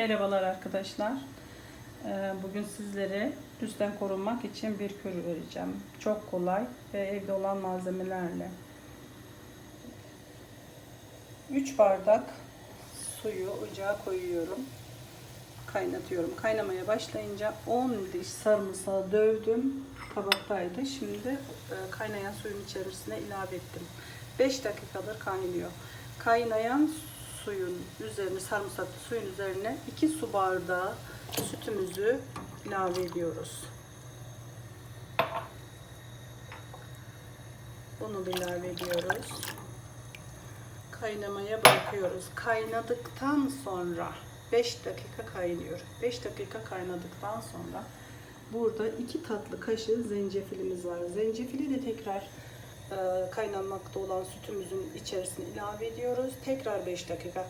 Merhabalar arkadaşlar. Ee, Bugün sizlere virüsten korunmak için bir kür vereceğim. Çok kolay ve evde olan malzemelerle. 3 bardak suyu ocağa koyuyorum. Kaynatıyorum. Kaynamaya başlayınca 10 diş sarımsağı dövdüm. Kabaktaydı. Şimdi e, kaynayan suyun içerisine ilave ettim. 5 dakikadır kaynıyor. Kaynayan suyun üzerine sarımsaklı suyun üzerine 2 su bardağı sütümüzü ilave ediyoruz. Bunu da ilave ediyoruz. Kaynamaya bırakıyoruz. Kaynadıktan sonra 5 dakika kaynıyor. 5 dakika kaynadıktan sonra burada 2 tatlı kaşığı zencefilimiz var. Zencefili de tekrar e, kaynanmakta olan sütümüzün içerisine ilave ediyoruz. Tekrar 5 dakika.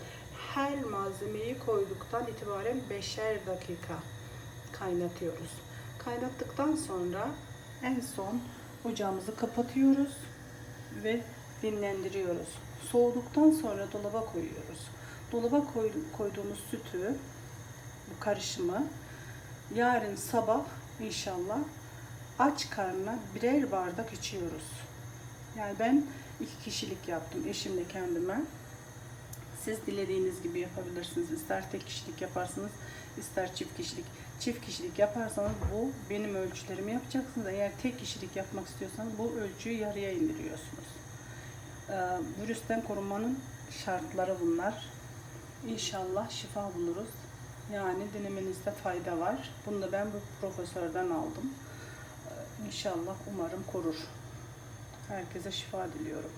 Her malzemeyi koyduktan itibaren 5'er dakika kaynatıyoruz. Kaynattıktan sonra en son ocağımızı kapatıyoruz ve dinlendiriyoruz. Soğuduktan sonra dolaba koyuyoruz. Dolaba koy- koyduğumuz sütü, bu karışımı yarın sabah inşallah aç karnına birer bardak içiyoruz. Yani ben iki kişilik yaptım eşimle kendime. Siz dilediğiniz gibi yapabilirsiniz. İster tek kişilik yaparsınız, ister çift kişilik. Çift kişilik yaparsanız bu benim ölçülerimi yapacaksınız. Eğer tek kişilik yapmak istiyorsanız bu ölçüyü yarıya indiriyorsunuz. Ee, virüsten korunmanın şartları bunlar. İnşallah şifa buluruz. Yani denemenizde fayda var. Bunu da ben bu profesörden aldım. Ee, İnşallah umarım korur. Herkese şifa diliyorum.